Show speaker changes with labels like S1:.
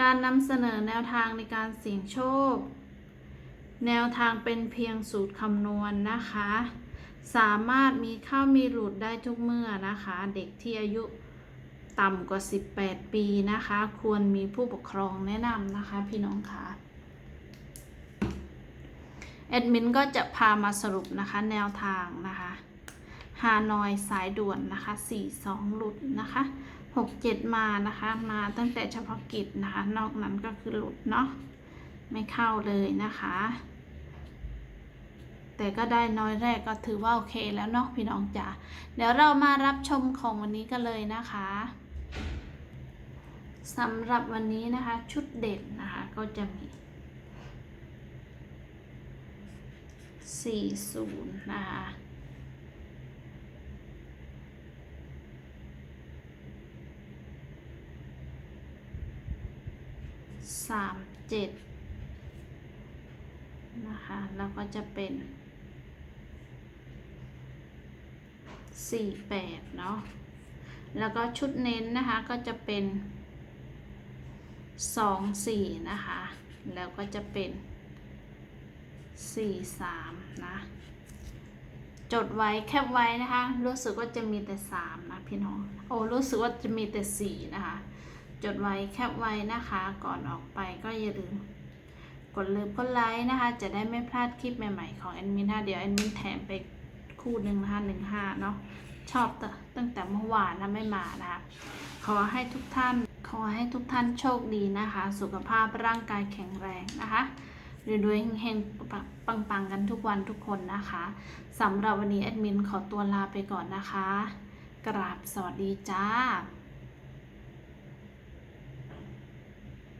S1: การนำเสนอแนวทางในการเสี่ยงโชค แนวทางเป็นเพียงสูตรคำนวณนะคะ สามารถมีเข้ามีหลุดได้ทุกเมื่อนะคะ เด็กที่อายุต่ำกว่า 18 ปีนะคะ ควรมีผู้ปกครองแนะนำนะคะพี่น้องค่ะแอดมินก็จะพามาสรุปนะคะแนวทางนะคะ ฮานอยสายด่วนนะคะ 42 หลุดนะคะหกเจ็ดมานะคะ มาตั้งแต่เฉพาะกิจนะคะ นอกนั้นก็คือหลุดเนาะ ไม่เข้าเลยนะคะ แต่ก็ได้น้อยแรกก็ถือว่าโอเคแล้วเนาะพี่น้องจ๋า เดี๋ยวเรามารับชมของวันนี้กันเลยนะคะสำหรับวันนี้นะคะชุดเด่นนะคะก็จะมี 40 นะคะ สามเจ็ดนะคะแล้วก็จะเป็นสี่แปดเนาะแล้วก็ชุดเน้นนะคะก็จะเป็นสองสี่นะคะ แล้วก็จะเป็นสี่สามนะจดไว้แคปไว้นะคะ รู้สึกว่าจะมีแต่สามนะพี่น้องโอ้รู้สึกว่าจะมีแต่สี่นะคะ จดไว้แคปไว้นะคะ ก่อนออกไปก็อย่าลืมกดเลิฟกดไลค์นะคะ จะได้ไม่พลาดคลิปใหม่ๆของแอดมินนะเดี๋ยวแอดมินแถมไปคู่หนึ่งนะคะหนึ่งห้าเนาะชอบตั้งแต่เมื่อวานนะไม่มานะคะขอให้ทุกท่านขอให้ทุกท่านโชคดีนะคะ สุขภาพร่างกายแข็งแรงนะคะรวยๆเฮงๆปังๆกันทุกวันทุกคนนะคะสำหรับวันนี้แอดมินขอตัวลาไปก่อนนะคะ กราบสวัสดีจ้า